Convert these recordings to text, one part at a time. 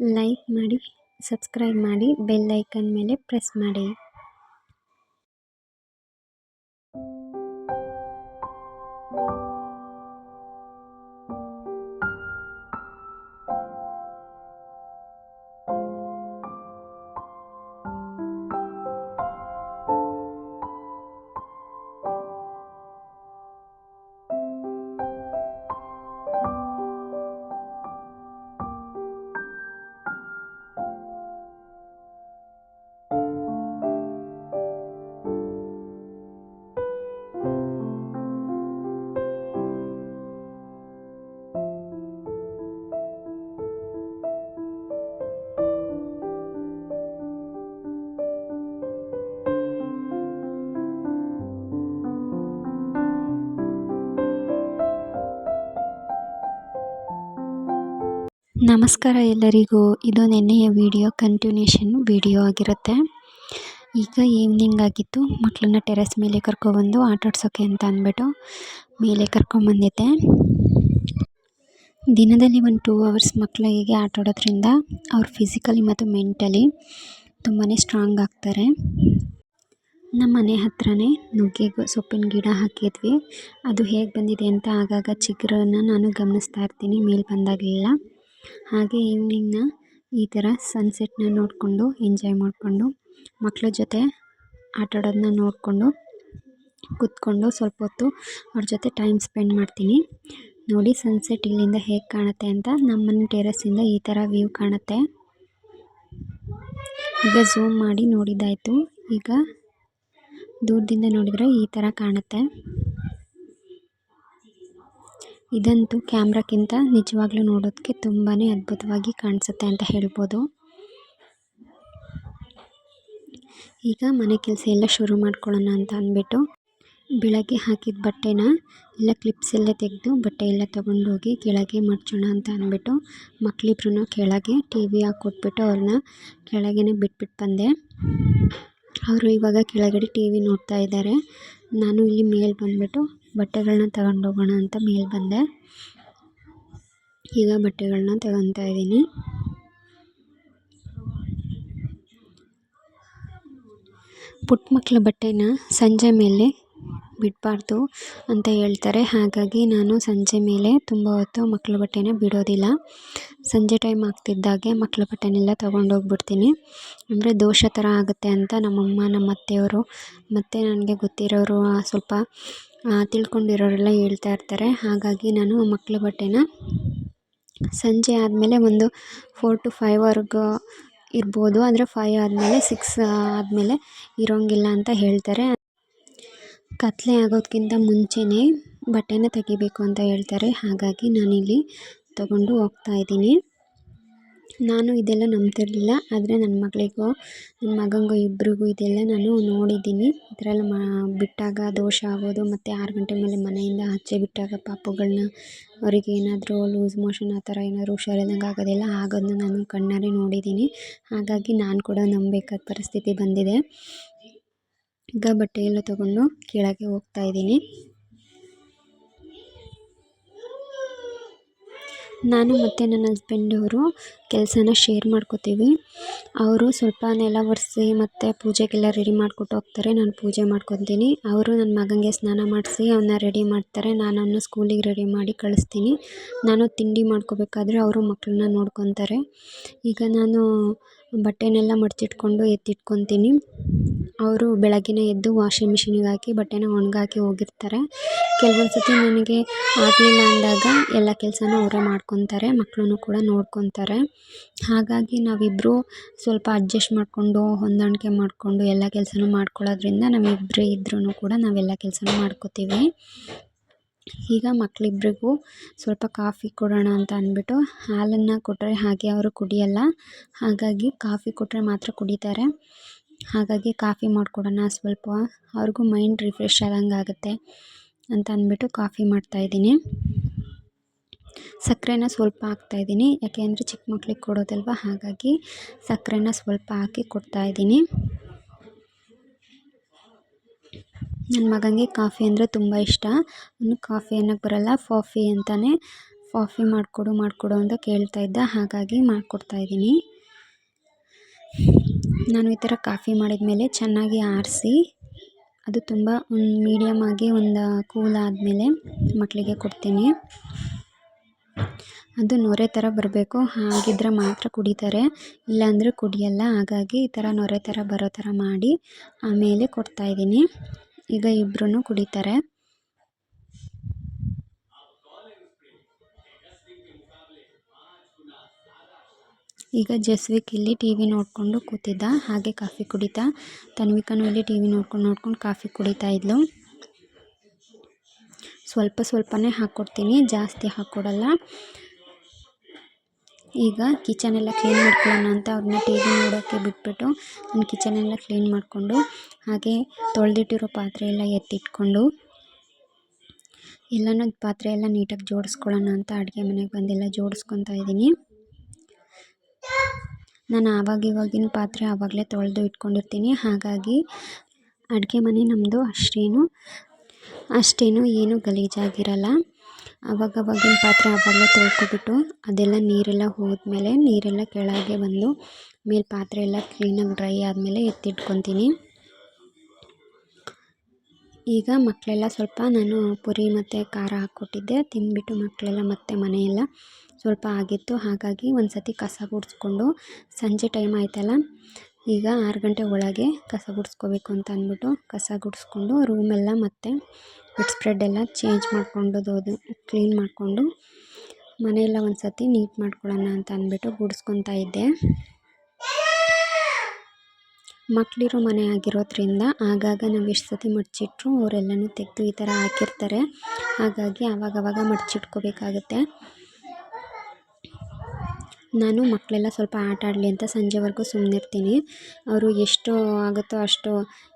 Like ಮಾಡಿ subscribe ಮಾಡಿ bell icon ಮೇಲೆ ಪ್ರೆಸ್ ಮಾಡಿ. ನಮಸ್ಕಾರ ಎಲ್ಲರಿಗೂ. ಇದು ನೆನ್ನೆಯ ವಿಡಿಯೋ ಕಂಟಿನ್ಯೂಷನ್ ವಿಡಿಯೋ ಆಗಿರುತ್ತೆ. ಈಗ ಈವ್ನಿಂಗ್ ಆಗಿತ್ತು. ಮಕ್ಕಳನ್ನ ಟೆರೆಸ್ ಮೇಲೆ ಕರ್ಕೊಬಂದು ಆಟಾಡ್ಸೋಕ್ಕೆ ಅಂತ ಅಂದ್ಬಿಟ್ಟು ಮೇಲೆ ಕರ್ಕೊಂಬಂದಿದ್ದೆ ದಿನದಲ್ಲಿ ಒಂದು ಟೂ ಅವರ್ಸ್ ಮಕ್ಕಳಿಗೆ ಆಟಾಡೋದ್ರಿಂದ ಅವ್ರು ಫಿಸಿಕಲಿ ಮತ್ತು ಮೆಂಟಲಿ ತುಂಬಾ ಸ್ಟ್ರಾಂಗ್ ಆಗ್ತಾರೆ. ನಮ್ಮ ಮನೆ ಹತ್ರನೇ ನುಗ್ಗೆ ಸೊಪ್ಪಿನ ಗಿಡ ಹಾಕಿದ್ವಿ. ಅದು ಹೇಗೆ ಬಂದಿದೆ ಅಂತ ಆಗಾಗ ಚಿಗುರನ್ನು ನಾನು ಗಮನಿಸ್ತಾ ಇರ್ತೀನಿ. ಮೇಲೆ ಬಂದಾಗಲೆಲ್ಲ. ಹಾಗೆ ಈವ್ನಿಂಗ್ನ ಈ ಥರ ಸನ್ಸೆಟ್ನ ನೋಡಿಕೊಂಡು ಎಂಜಾಯ್ ಮಾಡಿಕೊಂಡು ಮಕ್ಕಳ ಜೊತೆ ಆಟಾಡೋದನ್ನ ನೋಡಿಕೊಂಡು, ಕೂತ್ಕೊಂಡು ಸ್ವಲ್ಪ ಹೊತ್ತು ಅವ್ರ ಜೊತೆ ಟೈಮ್ ಸ್ಪೆಂಡ್ ಮಾಡ್ತೀನಿ. ನೋಡಿ ಸನ್ಸೆಟ್ ಇಲ್ಲಿಂದ ಹೇಗೆ ಕಾಣುತ್ತೆ ಅಂತ. ನಮ್ಮನೆ ಟೆರೆಸಿಂದ ಈ ಥರ ವ್ಯೂ ಕಾಣುತ್ತೆ. ಈಗ ಝೂಮ್ ಮಾಡಿ ನೋಡಿದ್ದಾಯಿತು. ಈಗ ದೂರದಿಂದ ನೋಡಿದರೆ ಈ ಥರ ಕಾಣುತ್ತೆ. ಇದಂತೂ ಕ್ಯಾಮ್ರಕ್ಕಿಂತ ನಿಜವಾಗ್ಲೂ ನೋಡೋದಕ್ಕೆ ತುಂಬಾ ಅದ್ಭುತವಾಗಿ ಕಾಣಿಸುತ್ತೆ ಅಂತ ಹೇಳ್ಬೋದು. ಈಗ ಮನೆ ಕೆಲಸ ಎಲ್ಲ ಶುರು ಮಾಡ್ಕೊಳ್ಳೋಣ ಅಂತ ಅಂದ್ಬಿಟ್ಟು ಬೆಳಗ್ಗೆ ಹಾಕಿದ ಬಟ್ಟೆನ ಎಲ್ಲ ಕ್ಲಿಪ್ಸ್ ಎಲ್ಲ ತೆಗೆದು ಬಟ್ಟೆ ಎಲ್ಲ ತೊಗೊಂಡೋಗಿ ಕೆಳಗೆ ಮಡ್ಚೋಣ ಅಂತ ಅಂದ್ಬಿಟ್ಟು ಮಕ್ಕಳಿಬ್ರು ಕೆಳಗೆ ಟಿ ವಿ ಹಾಕ್ಕೊಟ್ಬಿಟ್ಟು ಅವ್ರನ್ನ ಕೆಳಗೇ ಬಿಟ್ಬಿಟ್ಟು ಬಂದೆ. ಅವರು ಇವಾಗ ಕೆಳಗಡೆ ಟಿ ವಿ ನೋಡ್ತಾ ಇದ್ದಾರೆ. ನಾನು ಇಲ್ಲಿ ಮೇಲೆ ಬಂದುಬಿಟ್ಟು ಬಟ್ಟೆಗಳನ್ನ ತಗೊಂಡೋಗೋಣ ಅಂತ ಮೇಲೆ ಬಂದೆ. ಈಗ ಬಟ್ಟೆಗಳನ್ನ ತಗೊತಾ ಇದ್ದೀನಿ. ಪುಟ್ಟ ಮಕ್ಕಳ ಬಟ್ಟೆನ ಸಂಜೆ ಮೇಲೆ ಬಿಡಬಾರ್ದು ಅಂತ ಹೇಳ್ತಾರೆ. ಹಾಗಾಗಿ ನಾನು ಸಂಜೆ ಮೇಲೆ ತುಂಬ ಹೊತ್ತು ಮಕ್ಕಳ ಬಟ್ಟೆನ ಬಿಡೋದಿಲ್ಲ. ಸಂಜೆ ಟೈಮ್ ಆಗ್ತಿದ್ದಾಗೆ ಮಕ್ಕಳ ಬಟ್ಟೆನೆಲ್ಲ ತೊಗೊಂಡೋಗ್ಬಿಡ್ತೀನಿ. ಅಂದರೆ ದೋಷ ಥರ ಆಗುತ್ತೆ ಅಂತ ನಮ್ಮಮ್ಮ ನಮ್ಮ ಅತ್ತೆಯವರು ಮತ್ತು ನನಗೆ ಗೊತ್ತಿರೋರು ಸ್ವಲ್ಪ ತಿಳ್ಕೊಂಡಿರೋರೆಲ್ಲ ಹೇಳ್ತಾ ಇರ್ತಾರೆ. ಹಾಗಾಗಿ ನಾನು ಮಕ್ಕಳ ಬಟ್ಟೆನ ಸಂಜೆ ಆದಮೇಲೆ ಒಂದು ಫೋರ್ ಟು ಫೈವ್ವರೆಗೂ ಇರ್ಬೋದು. ಅಂದರೆ ಫೈವ್ ಆದಮೇಲೆ ಸಿಕ್ಸ್ ಆದಮೇಲೆ ಇರೋಂಗಿಲ್ಲ ಅಂತ ಹೇಳ್ತಾರೆ. ಕತ್ಲೆ ಆಗೋದಕ್ಕಿಂತ ಮುಂಚೆನೇ ಬಟ್ಟೆನ ತೆಗಿಬೇಕು ಅಂತ ಹೇಳ್ತಾರೆ. ಹಾಗಾಗಿ ನಾನಿಲ್ಲಿ ತಗೊಂಡು ಹೋಗ್ತಾ ಇದ್ದೀನಿ. ನಾನು ಇದೆಲ್ಲ ನಂಬ್ತಿರಲಿಲ್ಲ, ಆದರೆ ನನ್ನ ಮಗಳಿಗೂ ನನ್ನ ಮಗನಿಗೂ ಇಬ್ಬರಿಗೂ ಇದೆಲ್ಲ ನಾನು ನೋಡಿದ್ದೀನಿ. ಈ ಥರ ಮಾ, ಬಿಟ್ಟಾಗ ದೋಷ ಆಗೋದು, ಮತ್ತು ಆರು ಗಂಟೆ ಮೇಲೆ ಮನೆಯಿಂದ ಆಚೆ ಬಿಟ್ಟಾಗ ಪಾಪುಗಳನ್ನ ಅವರಿಗೆ ಏನಾದರೂ ಲೂಸ್ ಮೋಷನ್ ಆ ಥರ ಏನಾದರೂ ಹುಷಾರಿಲ್ದಂಗೆ ಆಗೋದೆಲ್ಲ ಆಗೋದನ್ನ ನಾನು ಕಣ್ಣಾರೆ ನೋಡಿದ್ದೀನಿ. ಹಾಗಾಗಿ ನಾನು ಕೂಡ ನಂಬಬೇಕಾದ ಪರಿಸ್ಥಿತಿ ಬಂದಿದೆ. ಈಗ ಬಟ್ಟೆ ಎಲ್ಲ ತೊಗೊಂಡು ಕೆಳಗೆ ಹೋಗ್ತಾ ಇದ್ದೀನಿ. ನಾನು ಮತ್ತು ನನ್ನ ಹಸ್ಬೆಂಡವರು ಕೆಲಸನ ಶೇರ್ ಮಾಡ್ಕೋತೀವಿ. ಅವರು ಸ್ವಲ್ಪ ನೆಲ ಒರೆಸಿ ಮತ್ತು ಪೂಜೆಗೆಲ್ಲ ರೆಡಿ ಮಾಡಿಕೊಟ್ಟು ಹೋಗ್ತಾರೆ. ನಾನು ಪೂಜೆ ಮಾಡ್ಕೊತೀನಿ. ಅವರು ನನ್ನ ಮಗನಿಗೆ ಸ್ನಾನ ಮಾಡಿಸಿ ಅವನ್ನ ರೆಡಿ ಮಾಡ್ತಾರೆ. ನಾನು ಅವನ್ನ ಸ್ಕೂಲಿಗೆ ರೆಡಿ ಮಾಡಿ ಕಳಿಸ್ತೀನಿ. ನಾನು ತಿಂಡಿ ಮಾಡ್ಕೋಬೇಕಾದ್ರೆ ಅವರು ಮಕ್ಕಳನ್ನ ನೋಡ್ಕೊತಾರೆ. ಈಗ ನಾನು ಬಟ್ಟೆನೆಲ್ಲ ಮಡಚಿಟ್ಕೊಂಡು ಎತ್ತಿಟ್ಕೊತೀನಿ. ಅವರು ಬೆಳಗ್ಗೆಯೇ ಎದ್ದು ವಾಷಿಂಗ್ ಮಿಷಿನಿಗೆ ಹಾಕಿ ಬಟ್ಟೆನ ಒಣ್ಗಾಕಿ ಹೋಗಿರ್ತಾರೆ. ಕೆಲವೊಂದು ಸತಿ ನನಗೆ ಆಗಲಿಲ್ಲ ಅಂದಾಗ ಎಲ್ಲ ಕೆಲಸನೂ ಅವರೇ ಮಾಡ್ಕೊತಾರೆ ಮಕ್ಕಳನ್ನು ಕೂಡ ನೋಡ್ಕೊತಾರೆ. ಹಾಗಾಗಿ ನಾವಿಬ್ಬರೂ ಸ್ವಲ್ಪ ಅಡ್ಜಸ್ಟ್ ಮಾಡಿಕೊಂಡು, ಹೊಂದಾಣಿಕೆ ಮಾಡಿಕೊಂಡು ಎಲ್ಲ ಕೆಲಸನೂ ಮಾಡ್ಕೊಳ್ಳೋದ್ರಿಂದ ನಾವಿಬ್ಬರೇ ಇದ್ರೂ ಕೂಡ ನಾವೆಲ್ಲ ಕೆಲಸನೂ ಮಾಡ್ಕೋತೀವಿ. ಈಗ ಮಕ್ಕಳಿಬ್ರಿಗೂ ಸ್ವಲ್ಪ ಕಾಫಿ ಕೊಡೋಣ ಅಂತ ಅಂದ್ಬಿಟ್ಟು ಹಾಲನ್ನು ಕೊಟ್ಟರೆ ಹಾಗೆ ಅವರು ಕುಡಿಯಲ್ಲ. ಹಾಗಾಗಿ ಕಾಫಿ ಕೊಟ್ಟರೆ ಮಾತ್ರ ಕುಡಿತಾರೆ. ಹಾಗಾಗಿ ಕಾಫಿ ಮಾಡಿಕೊಡೋಣ ಸ್ವಲ್ಪ. ಅವ್ರಿಗೂ ಮೈಂಡ್ ರಿಫ್ರೆಶ್ ಆದಂಗೆ ಆಗುತ್ತೆ ಅಂತ ಅಂದ್ಬಿಟ್ಟು ಕಾಫಿ ಮಾಡ್ತಾಯಿದ್ದೀನಿ ಸಕ್ಕರೆನ ಸ್ವಲ್ಪ ಹಾಕ್ತಾಯಿದ್ದೀನಿ ಯಾಕೆ ಅಂದರೆ ಚಿಕ್ಕ ಮಕ್ಳಿಗೆ ಕೊಡೋದಲ್ವ? ಹಾಗಾಗಿ ಸಕ್ಕರೆನ ಸ್ವಲ್ಪ ಹಾಕಿ ಕೊಡ್ತಾಯಿದ್ದೀನಿ ನನ್ನ ಮಗನಿಗೆ ಕಾಫಿ ಅಂದರೆ ತುಂಬ ಇಷ್ಟ. ಅವನು ಕಾಫಿ ಅನ್ನೋಕ್ಕೆ ಬರೋಲ್ಲ, ಫಾಫಿ ಅಂತಲೇ ಕಾಫಿ ಮಾಡಿಕೊಡು ಮಾಡಿಕೊಡು ಅಂತ ಕೇಳ್ತಾ ಇದ್ದ. ಹಾಗಾಗಿ ಮಾಡಿಕೊಡ್ತಾ ಇದ್ದೀನಿ. ನಾನು ಈ ಥರ ಕಾಫಿ ಮಾಡಿದ್ಮೇಲೆ ಚೆನ್ನಾಗಿ ಆರಿಸಿ, ಅದು ತುಂಬ ಒಂದು ಮೀಡಿಯಮ್ ಆಗಿ ಒಂದು ಕೂಲ್ ಆದಮೇಲೆ ಮಕ್ಕಳಿಗೆ ಕೊಡ್ತೀನಿ. ಅದು ನೊರೆ ಥರ ಬರಬೇಕು. ಹಾಗಿದ್ರೆ ಮಾತ್ರ ಕುಡಿತಾರೆ. ಇಲ್ಲಾಂದರೆ ಕುಡಿಯಲ್ಲ. ಹಾಗಾಗಿ ಈ ಥರ ನೊರೆ ಥರ ಬರೋ ಥರ ಮಾಡಿ ಆಮೇಲೆ ಕೊಡ್ತಾಯಿದ್ದೀನಿ ಈಗ ಇಬ್ಬರೂ ಕುಡಿತಾರೆ. ಈಗ ಜಸ್ವಿಕ್ ಇಲ್ಲಿ ಟಿ ವಿ ನೋಡಿಕೊಂಡು ಕೂತಿದ್ದ, ಹಾಗೆ ಕಾಫಿ ಕುಡಿತಾ. ತನ್ವಿಕನೂ ಇಲ್ಲಿ ಟಿ ವಿ ನೋಡ್ಕೊಂಡು ನೋಡ್ಕೊಂಡು ಕಾಫಿ ಕುಡಿತಾ ಇದ್ಲು. ಸ್ವಲ್ಪ ಸ್ವಲ್ಪನೇ ಹಾಕ್ಕೊಡ್ತೀನಿ ಜಾಸ್ತಿ ಹಾಕ್ಕೊಡಲ್ಲ ಈಗ ಕಿಚನೆಲ್ಲ ಕ್ಲೀನ್ ಮಾಡ್ಕೊಳ್ಳೋಣ ಅಂತ ಅವ್ರನ್ನ ಟಿ ವಿ ನೋಡೋಕ್ಕೆ ಬಿಟ್ಬಿಟ್ಟು ನಾನು ಕಿಚನೆಲ್ಲ ಕ್ಲೀನ್ ಮಾಡಿಕೊಂಡು ಹಾಗೆ ತೊಳೆದಿಟ್ಟಿರೋ ಪಾತ್ರೆ ಎಲ್ಲ ಎತ್ತಿಟ್ಕೊಂಡು ಎಲ್ಲನೂ ಪಾತ್ರೆ ಎಲ್ಲ ನೀಟಾಗಿ ಜೋಡಿಸ್ಕೊಳ್ಳೋಣ ಅಂತ ಅಡುಗೆ ಮನೆಗೆ ಬಂದೆಲ್ಲ ಜೋಡಿಸ್ಕೊತಾ ಇದ್ದೀನಿ. ನಾನು ಆವಾಗ ಇವಾಗಿನ ಪಾತ್ರೆ ಆವಾಗಲೇ ತೊಳೆದು ಇಟ್ಕೊಂಡಿರ್ತೀನಿ. ಹಾಗಾಗಿ ಅಡುಗೆ ಮನೆ ನಮ್ಮದು ಅಷ್ಟೇನು ಅಷ್ಟೇನು ಏನು ಗಲೀಜಾಗಿರಲ್ಲ. ಆವಾಗವಾಗಿನ ಪಾತ್ರೆ ಆವಾಗಲೇ ತೊಳ್ಕೊಬಿಟ್ಟು ಅದೆಲ್ಲ ನೀರೆಲ್ಲ ಹೋದ್ಮೇಲೆ ನೀರೆಲ್ಲ ಕೆಳಗೆ ಬಂದು ಮೇಲೆ ಪಾತ್ರೆ ಎಲ್ಲ ಕ್ಲೀನಾಗಿ ಡ್ರೈ ಆದಮೇಲೆ ಎತ್ತಿಟ್ಕೊತೀನಿ. ಈಗ ಮಕ್ಕಳೆಲ್ಲ ಸ್ವಲ್ಪ ನಾನು ಪುರಿ ಮತ್ತು ಖಾರ ಹಾಕ್ಕೊಟ್ಟಿದ್ದೆ. ತಿಂದ್ಬಿಟ್ಟು ಮಕ್ಕಳೆಲ್ಲ ಮತ್ತೆ ಮನೆಯೆಲ್ಲ ಸ್ವಲ್ಪ ಆಗಿತ್ತು, ಹಾಗಾಗಿ ಒಂದು ಸತಿ ಕಸ ಗುಡಿಸ್ಕೊಂಡು ಸಂಜೆ ಟೈಮ್ ಆಯ್ತಲ್ಲ, ಈಗ ಆರು ಗಂಟೆ ಒಳಗೆ ಕಸ ಗುಡಿಸ್ಕೋಬೇಕು ಅಂತ ಅಂದ್ಬಿಟ್ಟು ಕಸ ಗುಡಿಸ್ಕೊಂಡು ರೂಮೆಲ್ಲ ಮತ್ತು ಬೆಡ್ ಸ್ಪ್ರೆಡ್ ಎಲ್ಲ ಚೇಂಜ್ ಮಾಡಿಕೊಂಡು ಅದು ಕ್ಲೀನ್ ಮಾಡಿಕೊಂಡು ಮನೆಯೆಲ್ಲ ಒಂದು ಸತಿ ನೀಟ್ ಮಾಡ್ಕೊಳ್ಳೋಣ ಅಂತ ಅಂದ್ಬಿಟ್ಟು ಗುಡಿಸ್ಕೊತಾ ಇದ್ದೆ. ಮಕ್ಕಳಿರೋ ಮನೆ ಆಗಿರೋದ್ರಿಂದ ಆಗಾಗ ನಾವು ಎಷ್ಟು ಸತಿ ಮಡಚಿಟ್ರು ಅವರೆಲ್ಲನೂ ತೆಗೆದು ಈ ಥರ ಹಾಕಿರ್ತಾರೆ, ಹಾಗಾಗಿ ಆವಾಗವಾಗ ಮಡಚಿಟ್ಕೋಬೇಕಾಗುತ್ತೆ. ನಾನು ಮಕ್ಕಳೆಲ್ಲ ಸ್ವಲ್ಪ ಆಟ ಆಡಲಿ ಅಂತ ಸಂಜೆವರೆಗೂ ಸುಮ್ಮನಿರ್ತೀನಿ ಅವರು ಎಷ್ಟು ಆಗುತ್ತೋ ಅಷ್ಟು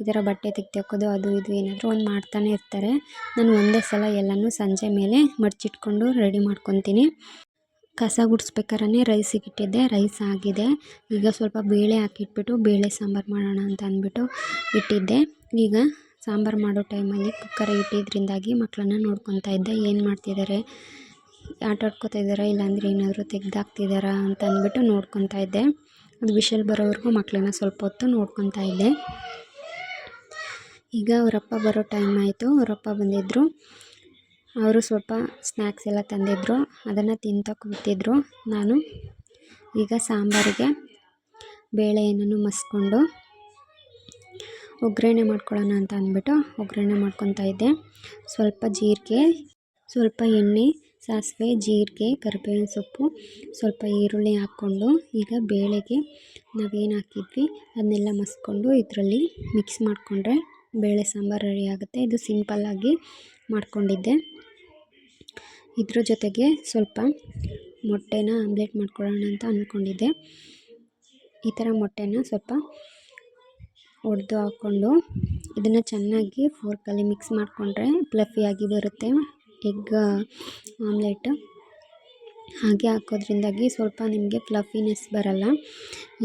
ಈ ಥರ ಬಟ್ಟೆ ತೆಗ್ದು ಅದು ಇದು ಏನಾದರೂ ಒಂದು ಮಾಡ್ತಾನೆ ಇರ್ತಾರೆ. ನಾನು ಒಂದೇ ಸಲ ಎಲ್ಲನೂ ಸಂಜೆ ಮೇಲೆ ಮಡಚಿಟ್ಕೊಂಡು ರೆಡಿ ಮಾಡ್ಕೊತೀನಿ. ಕಸ ಗುಡಿಸ್ಬೇಕಾದ್ರೆ ರೈಸಿಗೆ ಇಟ್ಟಿದ್ದೆ ರೈಸ್ ಆಗಿದೆ. ಈಗ ಸ್ವಲ್ಪ ಬೇಳೆ ಹಾಕಿಟ್ಬಿಟ್ಟು, ಬೇಳೆ ಸಾಂಬಾರು ಮಾಡೋಣ ಅಂತ ಅಂದ್ಬಿಟ್ಟು ಇಟ್ಟಿದ್ದೆ. ಈಗ ಸಾಂಬಾರು ಮಾಡೋ ಟೈಮಲ್ಲಿ ಕುಕ್ಕರ್ ಇಟ್ಟಿದ್ದರಿಂದಾಗಿ ಮಕ್ಕಳನ್ನ ನೋಡ್ಕೊತಾ ಇದ್ದೆ. ಏನು ಮಾಡ್ತಿದ್ದಾರೆ ಆಟ ಆಡ್ಕೋತಾ ಇದ್ದಾರಾ? ಇಲ್ಲಾಂದರೆ ಏನಾದರೂ ತೆಗ್ದಾಕ್ತಿದ್ದಾರಾ ಅಂತ ಅಂದ್ಬಿಟ್ಟು ನೋಡ್ಕೊತಾ ಇದ್ದೆ. ಅದು ವಿಷಲ್ ಬರೋವರೆಗೂ ಮಕ್ಕಳನ್ನ ಸ್ವಲ್ಪ ಹೊತ್ತು ನೋಡ್ಕೊತಾ ಇದ್ದೆ. ಈಗ ಅವರಪ್ಪ ಬರೋ ಟೈಮ್ ಆಯಿತು. ಅವರಪ್ಪ ಬಂದಿದ್ದರು ಅವರು ಸ್ವಲ್ಪ ಸ್ನ್ಯಾಕ್ಸ್ ಎಲ್ಲ ತಂದಿದ್ದರು ಅದನ್ನು ತಿಂತ ಕೂತಿದ್ರು ನಾನು. ಈಗ ಸಾಂಬಾರಿಗೆ ಬೇಳೆ ಏನನ್ನು ಮಸ್ಕೊಂಡು ಒಗ್ಗರಣೆ ಮಾಡ್ಕೊಳ್ಳೋಣ ಅಂತ ಅಂದ್ಬಿಟ್ಟು ಒಗ್ಗರಣೆ ಮಾಡ್ಕೊತಾ ಇದ್ದೆ. ಸ್ವಲ್ಪ ಜೀರಿಗೆ, ಸ್ವಲ್ಪ ಎಣ್ಣೆ ಸಾಸಿವೆ, ಜೀರಿಗೆ, ಕರಿಬೇವಿನ ಸೊಪ್ಪು, ಸ್ವಲ್ಪ ಈರುಳ್ಳಿ ಹಾಕ್ಕೊಂಡು ಈಗ ಬೇಳೆಗೆ ನಾವೇನು ಹಾಕಿದ್ವಿ, ಅದನ್ನೆಲ್ಲ ಮಸ್ಕೊಂಡು ಇದರಲ್ಲಿ ಮಿಕ್ಸ್ ಮಾಡಿಕೊಂಡ್ರೆ ಬೇಳೆ ಸಾಂಬಾರು ರೆಡಿ ಆಗುತ್ತೆ. ಇದು ಸಿಂಪಲ್ಲಾಗಿ ಮಾಡಿಕೊಂಡಿದ್ದೆ. ಇದ್ರ ಜೊತೆಗೆ ಸ್ವಲ್ಪ ಮೊಟ್ಟೆನ ಆಮ್ಲೆಟ್ ಮಾಡ್ಕೊಳ್ಳೋಣ ಅಂತ ಅಂದ್ಕೊಂಡಿದ್ದೆ ಈ ಥರ ಮೊಟ್ಟೆನ ಸ್ವಲ್ಪ ಒಡೆದು ಹಾಕ್ಕೊಂಡು ಇದನ್ನು ಚೆನ್ನಾಗಿ ಫೋರ್ಕಲ್ಲಿ ಮಿಕ್ಸ್ ಮಾಡಿಕೊಂಡ್ರೆ ಪ್ಲಫಿಯಾಗಿ ಬರುತ್ತೆ. ಎಗ್, ಆಮ್ಲೆಟ್ ಹಾಗೆ ಹಾಕೋದ್ರಿಂದಾಗಿ ಸ್ವಲ್ಪ ನಿಮಗೆ ಫ್ಲಫಿನೆಸ್ ಬರಲ್ಲ.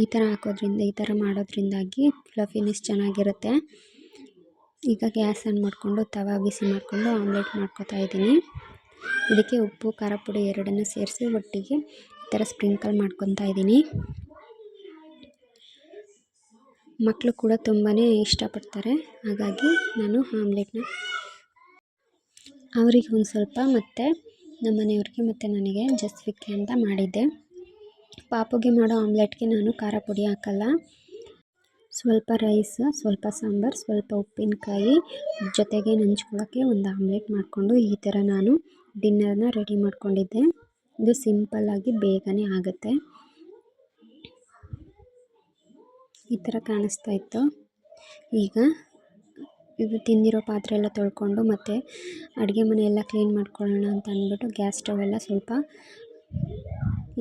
ಈ ಥರ ಹಾಕೋದ್ರಿಂದ, ಈ ಥರ ಮಾಡೋದ್ರಿಂದಾಗಿ ಫ್ಲಫಿನೆಸ್ ಚೆನ್ನಾಗಿರುತ್ತೆ. ಈಗ ಗ್ಯಾಸ್ ಆನ್ ಮಾಡಿಕೊಂಡು, ತವಾ ಬಿಸಿ ಮಾಡಿಕೊಂಡು ಆಮ್ಲೆಟ್ ಮಾಡ್ಕೊತಾ ಇದ್ದೀನಿ. ಇದಕ್ಕೆ ಉಪ್ಪು, ಖಾರ ಪುಡಿ ಎರಡನ್ನೂ ಸೇರಿಸಿ ಒಟ್ಟಿಗೆ ಈ ಥರ ಸ್ಪ್ರಿಂಕಲ್ ಮಾಡ್ಕೊತಾ ಇದ್ದೀನಿ. ಮಕ್ಕಳು ಕೂಡ ತುಂಬಾ ಇಷ್ಟಪಡ್ತಾರೆ. ಹಾಗಾಗಿ ನಾನು ಆಮ್ಲೆಟ್ನ ಅವರಿಗೆ ಒಂದು ಸ್ವಲ್ಪ ಮತ್ತು ನಮ್ಮ ಮನೆಯವ್ರಿಗೆ ಮತ್ತು ನನಗೆ ಜಸ್ವಿಕ್ಕೆ ಅಂತ ಮಾಡಿದ್ದೆ. ಪಾಪುಗೆ ಮಾಡೋ ಆಮ್ಲೆಟ್ಗೆ ನಾನು ಖಾರ ಪುಡಿ ಹಾಕಲ್ಲ. ಸ್ವಲ್ಪ ರೈಸ್, ಸ್ವಲ್ಪ ಸಾಂಬಾರು, ಸ್ವಲ್ಪ ಉಪ್ಪಿನಕಾಯಿ ಜೊತೆಗೆ ನಂಚ್ಕೊಳ್ಳೋಕ್ಕೆ ಒಂದು ಆಮ್ಲೆಟ್ ಮಾಡಿಕೊಂಡು ಈ ಥರ ನಾನು ಡಿನ್ನರ್ನ ರೆಡಿ ಮಾಡ್ಕೊಂಡಿದ್ದೆ. ಇದು ಸಿಂಪಲ್ಲಾಗಿ ಬೇಗನೆ ಆಗುತ್ತೆ. ಈ ಥರ ಕಾಣಿಸ್ತಾ ಇತ್ತು. ಈಗ ಇದು ತಿಂದಿರೋ ಪಾತ್ರೆ ಎಲ್ಲ ತೊಳ್ಕೊಂಡು ಮತ್ತು ಅಡುಗೆ ಮನೆ ಎಲ್ಲ ಕ್ಲೀನ್ ಮಾಡ್ಕೊಳ್ಳೋಣ ಅಂತ ಅಂದ್ಬಿಟ್ಟು ಗ್ಯಾಸ್ ಸ್ಟವ್ ಎಲ್ಲ ಸ್ವಲ್ಪ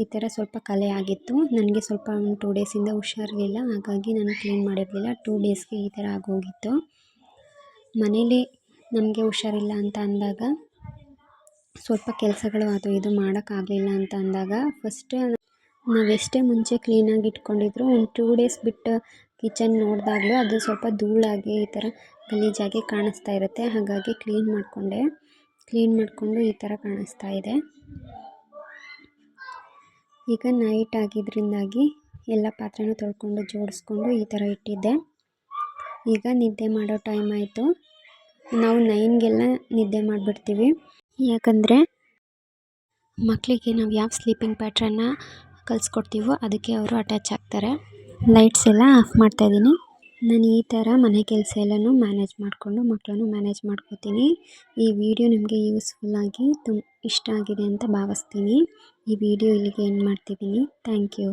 ಈ ಥರ ಸ್ವಲ್ಪ ಕಲೆ ಆಗಿತ್ತು. ನನಗೆ ಸ್ವಲ್ಪ ಒಂದು ಟೂ ಡೇಸಿಂದ ಹುಷಾರಿರಲಿಲ್ಲ. ಹಾಗಾಗಿ ನಾನು ಕ್ಲೀನ್ ಮಾಡಿರಲಿಲ್ಲ. ಟೂ ಡೇಸ್ಗೆ ಈ ಥರ ಆಗೋಗಿತ್ತು. ಮನೇಲಿ ನಮಗೆ ಹುಷಾರಿಲ್ಲ ಅಂತ ಅಂದಾಗ, ಸ್ವಲ್ಪ ಕೆಲಸಗಳು ಅದು ಇದು ಮಾಡೋಕ್ಕಾಗಲಿಲ್ಲ ಅಂತ ಅಂದಾಗ ಫಸ್ಟ್ ನಾವೆಷ್ಟೇ ಮುಂಚೆ ಕ್ಲೀನಾಗಿ ಇಟ್ಕೊಂಡಿದ್ರು, ಒಂದು ಟೂ ಡೇಸ್ ಬಿಟ್ಟು ಕಿಚನ್ ನೋಡಿದಾಗಲೂ ಅದು ಸ್ವಲ್ಪ ಧೂಳಾಗಿ ಈ ಥರ ಗಲೀಜಾಗಿ ಕಾಣಿಸ್ತಾ ಇರುತ್ತೆ. ಹಾಗಾಗಿ ಕ್ಲೀನ್ ಮಾಡಿಕೊಂಡೆ. ಕ್ಲೀನ್ ಮಾಡಿಕೊಂಡು ಈ ಥರ ಕಾಣಿಸ್ತಾ ಇದೆ. ಈಗ ನೈಟ್ ಆಗಿದ್ದರಿಂದಾಗಿ ಎಲ್ಲ ಪಾತ್ರೆನೂ ತೊಳ್ಕೊಂಡು ಜೋಡಿಸ್ಕೊಂಡು ಈ ಥರ ಇಟ್ಟಿದ್ದೆ. ಈಗ ನಿದ್ದೆ ಮಾಡೋ ಟೈಮ್ ಆಯಿತು. ನಾವು ನೈನ್ಗೆಲ್ಲ ನಿದ್ದೆ ಮಾಡಿಬಿಡ್ತೀವಿ. ಯಾಕಂದರೆ ಮಕ್ಕಳಿಗೆ ನಾವು ಯಾವ ಸ್ಲೀಪಿಂಗ್ ಪ್ಯಾಟ್ರನ್ನ ಕಲಿಸ್ಕೊಡ್ತೀವೋ ಅದಕ್ಕೆ ಅವರು ಅಟ್ಯಾಚ್ ಆಗ್ತಾರೆ. ಲೈಟ್ಸ್ ಎಲ್ಲ ಆಫ್ ಮಾಡ್ತಾಯಿದ್ದೀನಿ ನಾನು ಈ ಥರ ಮನೆ ಕೆಲಸ ಎಲ್ಲನೂ ಮ್ಯಾನೇಜ್ ಮಾಡಿಕೊಂಡು ಮಕ್ಕಳನ್ನು ಮ್ಯಾನೇಜ್ ಮಾಡ್ಕೋತೀನಿ. ಈ ವಿಡಿಯೋ ನಿಮಗೆ ಯೂಸ್ಫುಲ್ಲಾಗಿ ತುಂಬ ಇಷ್ಟ ಆಗಿದೆ ಅಂತ ಭಾವಿಸ್ತೀನಿ. ಈ ವಿಡಿಯೋ ಇಲ್ಲಿಗೆ ಎಂಡ್ ಮಾಡ್ತಿದ್ದೀನಿ. Thank you